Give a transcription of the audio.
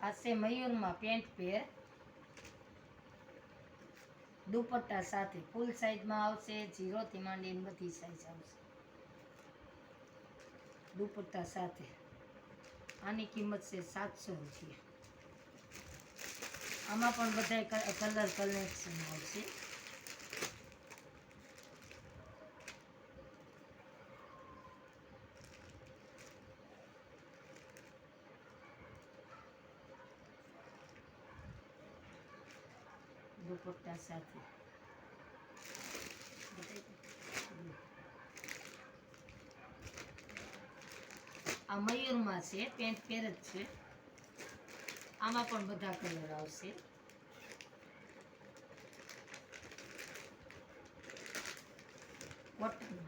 આ છે મયુરમાં પેન્ટ પેર. દુપટ્ટા સાથે ફૂલ સાઈઝમાં આવશે, જીરોથી માંડીને બધી સાઈઝ આવશે. દુપટ્ટા સાથે. આની કિંમત છે સાતસો રૂપિયા. આમાં પણ બધા કલર કલેક્શન આવશે દુપટ્ટા સાથે. આ મયુરમાં છે, પેન્ટ પેર જ છે. આમાં પણ બધા કલર આવશે. કોટન